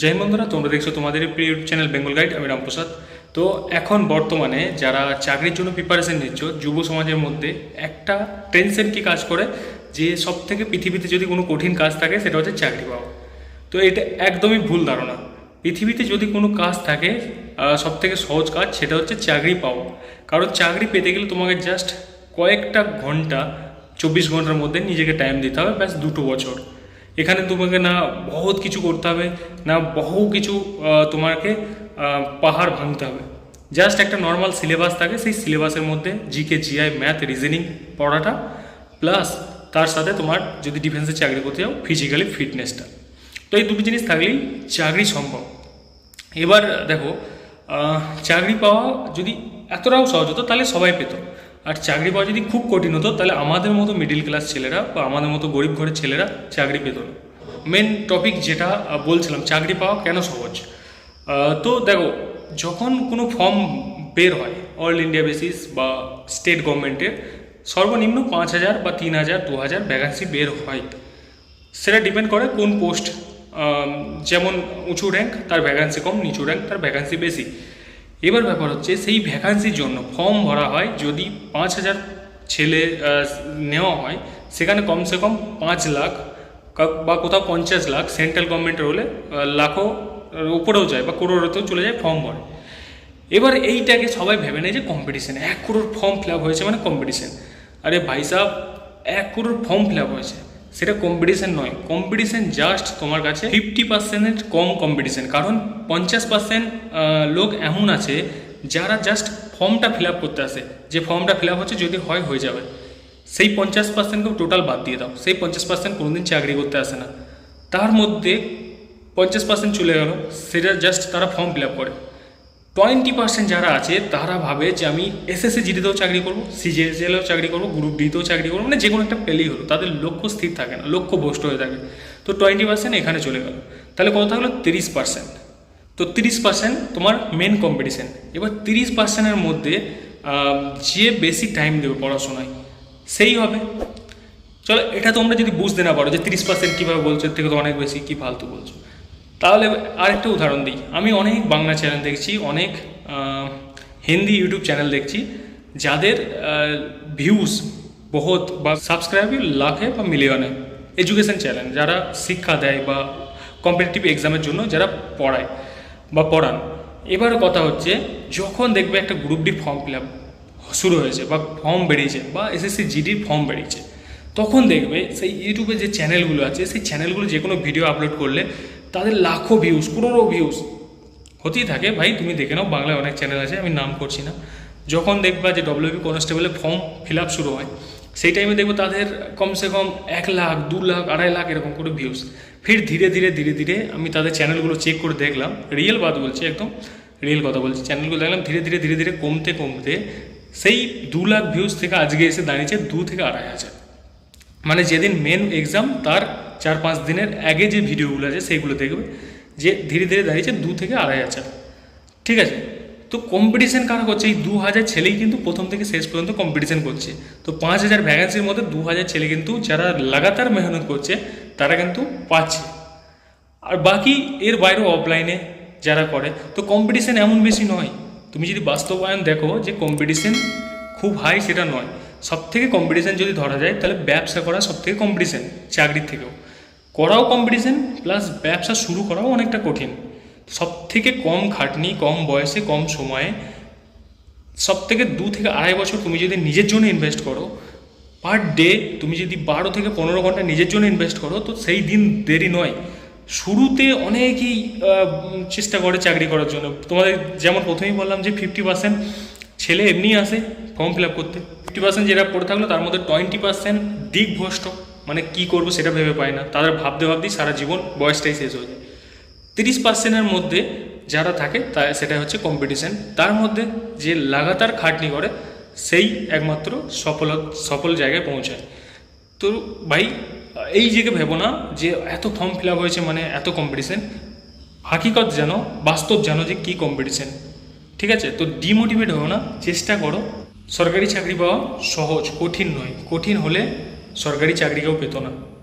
জয় বন্ধুরা, তোমরা দেখছ তোমাদের প্রিয় চ্যানেল বেঙ্গল গাইড আমি রামপ্রসাদ। তো এখন বর্তমানে যারা চাকরির জন্য প্রিপারেশন নিচ্ছ, যুব সমাজের মধ্যে একটা টেনশন কি কাজ করে? যে সব থেকে পৃথিবীতে যদি কোনো কঠিন কাজ থাকে, সেটা হচ্ছে চাকরি পাওয়া। তো এটা একদমই ভুল ধারণা। পৃথিবীতে যদি কোনো কাজ থাকে সব থেকে সহজ কাজ, সেটা হচ্ছে চাকরি পাওয়া। কারণ চাকরি পেতে গেলে তোমাকে জাস্ট কয়েকটা ঘণ্টা, চব্বিশ ঘণ্টার মধ্যে নিজেকে টাইম দিতে হবে, ব্যাস দুটো বছর। এখানে তোমাকে না বহুত কিছু করতে হবে, না বহু কিছু তোমাকে পাহাড় ভাঙতে হবে। জাস্ট একটা নর্মাল সিলেবাস থাকে, সেই সিলেবাসের মধ্যে জিকে জিআই ম্যাথ রিজনিং পড়াটা প্লাস তার সাথে তোমার যদি ডিফেন্সে চাকরি করতে যাও ফিজিক্যালি ফিটনেসটা তো এই দুটি জিনিস থাকলেই চাকরি সম্ভব। এবার দেখো চাকরি পাওয়া যদি এতটাও সহজ হতো, তাহলে সবাই পেত। আর চাকরি পাওয়া যদি খুব কঠিন হতো, তাহলে আমাদের মতো মিডিল ক্লাস ছেলেরা বা আমাদের মতো গরিব ঘরের ছেলেরা চাকরি পেত না। মেন টপিক যেটা বলছিলাম, চাকরি পাওয়া কেন সহজ? তো দেখো, যখন কোনো ফর্ম বের হয় অল ইন্ডিয়া বেসিস বা স্টেট গভর্নমেন্টের সর্বনিম্ন পাঁচ হাজার বা তিন হাজার, দু হাজার ভ্যাকান্সি বের হয়। সেটা ডিপেন্ড করে কোন পোস্ট যেমন উঁচু র্যাঙ্ক তার ভ্যাকান্সি কম, নিচু র্যাঙ্ক তার ভ্যাকান্সি বেশি। এবার ব্যাপার হচ্ছে সেই ভ্যাকান্সির জন্য ফর্ম ভরা হয় যদি পাঁচ হাজার ছেলে নেওয়া হয়, সেখানে কমসে কম পাঁচ লাখ বা কোথাও পঞ্চাশ লাখ সেন্ট্রাল গভর্নমেন্টের হলে লাখও উপরেও যায় বা করোড়তেও চলে যায় ফর্ম ভরে। এবার এইটাকে সবাই ভেবে নেয় যে কম্পিটিশন এক করোড় ফর্ম ফিল হয়েছে মানে কম্পিটিশন আরে ভাই সাহেব এক করোড় ফর্ম ফিল হয়েছে। সেটা কম্পিটিশন নয়। কম্পিটিশন জাস্ট তোমার কাছে ফিফটি পার্সেন্টের কম কম্পিটিশন কারণ পঞ্চাশ পার্সেন্ট লোক এমন আছে যারা জাস্ট ফর্মটা ফিল আপ করতে আসে। যে ফর্মটা ফিল আপ হচ্ছে যদি হয়, হয়ে যাবে। সেই পঞ্চাশ পার্সেন্টকেও টোটাল বাদ দিয়ে দাও। সেই পঞ্চাশ পার্সেন্ট কোনোদিন চাকরি করতে আসে না। তার মধ্যে পঞ্চাশ পার্সেন্ট চলে গেল। সেটা জাস্ট তারা ফর্ম ফিল আপ করে। টোয়েন্টি পার্সেন্ট যারা আছে, তারা ভাবে যে আমি এসএসসি জিডিতেও চাকরি করব সিজিএসএলেও চাকরি করব গ্রুপ ডিতেও চাকরি করব মানে যে কোনো একটা পেলেই হলো, তাদের লক্ষ্য স্থির থাকে না, লক্ষ্য ভ্রষ্ট হয়ে থাকে। তো টোয়েন্টি পার্সেন্ট এখানে চলে গেল। তাহলে কত থাকল তিরিশ পার্সেন্ট তো তিরিশ পার্সেন্ট তোমার মেন কম্পিটিশন এবার তিরিশ পার্সেন্টের মধ্যে যে বেশি টাইম দেবে পড়াশোনায়, সেই হবে। চলো, এটা তোমরা যদি বুঝতে না পারো যে তিরিশ পার্সেন্ট কীভাবে বলছো, এর থেকে তো অনেক বেশি, কী ফালতু বলছো। তাহলে আরেকটা উদাহরণ দিই। আমি অনেক বাংলা চ্যানেল দেখছি, অনেক হিন্দি ইউটিউব চ্যানেল দেখছি, যাদের ভিউজ বহুত বা সাবস্ক্রাইব লাখে বা মিলিয়নে এডুকেশন চ্যানেল যারা শিক্ষা দেয় বা কম্পিটিটিভ এক্সামের জন্য যারা পড়ায় বা পড়ান। এবার কথা হচ্ছে, যখন দেখবে একটা group D form fill up শুরু হয়েছে বা ফর্ম বেরিয়েছে বা এসএসসি জিডির ফর্ম বেরিয়েছে, তখন দেখবে সেই ইউটিউবে যে চ্যানেলগুলো আছে, সেই চ্যানেলগুলো যে কোনো ভিডিও আপলোড করলে তাদের লাখো ভিউজ করোড়ো ভিউজ হতেই থাকে। ভাই, তুমি দেখে নাও, বাংলায় অনেক চ্যানেল আছে, আমি নাম করছি না। যখন দেখবা যে ডব্লিউবি কনস্টেবলের ফর্ম ফিল আপ শুরু হয়, সেই টাইমে দেখব তাদের কমসে কম এক লাখ, দু লাখ, আড়াই লাখ এরকম করে ভিউজ ফির ধীরে ধীরে ধীরে ধীরে আমি তাদের চ্যানেলগুলো চেক করে দেখলাম। রিয়েল বাদ বলছি একদম রিয়েল কথা বলছি। চ্যানেলগুলো দেখলাম, ধীরে ধীরে ধীরে ধীরে কমতে কমতে সেই দু লাখ ভিউজ থেকে আজকে এসে দাঁড়িয়েছে দু থেকে আড়াই হাজার। মানে যেদিন মেন এক্সাম তার চার পাঁচ দিনের আগে যে ভিডিওগুলো আছে সেইগুলো দেখবে যে ধীরে ধীরে দাঁড়িয়েছে দু থেকে আড়াই হাজার। ঠিক আছে? তো কম্পিটিশন কারা করছে? এই দু হাজার ছেলেই কিন্তু প্রথম থেকে শেষ পর্যন্ত কম্পিটিশন করছে। তো পাঁচ হাজার ভ্যাকান্সির মধ্যে দু হাজার ছেলে কিন্তু যারা লাগাতার মেহনত করছে, তারা কিন্তু পাচ্ছে। আর বাকি এর বাইরেও অফলাইনে যারা করে, তো কম্পিটিশন এমন বেশি নয়। তুমি যদি বাস্তবায়ন দেখো যে কম্পিটিশন খুব হাই সেটা নয়। সব থেকে কম্পিটিশন যদি ধরা যায়, তাহলে ব্যবসা করা সব থেকে কম্পিটিশন চাকরির থেকেও। করাও কম্পিটিশান প্লাস ব্যবসা শুরু করাও অনেকটা কঠিন। সব থেকে কম খাটনি, কম বয়সে, কম সময়ে সব থেকে দু থেকে আড়াই বছর তুমি যদি নিজের জন্য ইনভেস্ট করো পার ডে তুমি যদি বারো থেকে পনেরো ঘণ্টা নিজের জন্য ইনভেস্ট করো, তো সেই দিন দেরি নয়। শুরুতে অনেকেই চেষ্টা করে চাকরি করার জন্য। তোমাদের যেমন প্রথমেই বললাম যে ফিফটি পার্সেন্ট ছেলে এমনি আসে ফর্ম ফিল আপ করতে। ফিফটি পার্সেন্ট যেটা পড়ে থাকল, তার মধ্যে টোয়েন্টি পার্সেন্ট দিকভ্রষ্ট। মানে কি করব সেটা ভেবে পায় না। তাদের ভাবতে ভাবতেই সারা জীবন বয়সটাই শেষ হয়ে যায়। তিরিশ পার্সেন্টের মধ্যে যারা থাকে, তা সেটা হচ্ছে কম্পিটিশান তার মধ্যে যে লাগাতার খাটনি করে, সেই একমাত্র সফল সফল জায়গায় পৌঁছায়। তো ভাই, এই জায়গা ভেবো না যে এত ফর্ম ফিল আপ হয়েছে মানে এত কম্পিটিশান হাকিকত জানো, বাস্তব জানো যে কী কম্পিটিশন ঠিক আছে? তো ডিমোটিভেট হও না, চেষ্টা করো। সরকারি চাকরি পাওয়া সহজ কঠিন নয়। কঠিন হলে সরকারি চাকরি কেউ পেত না।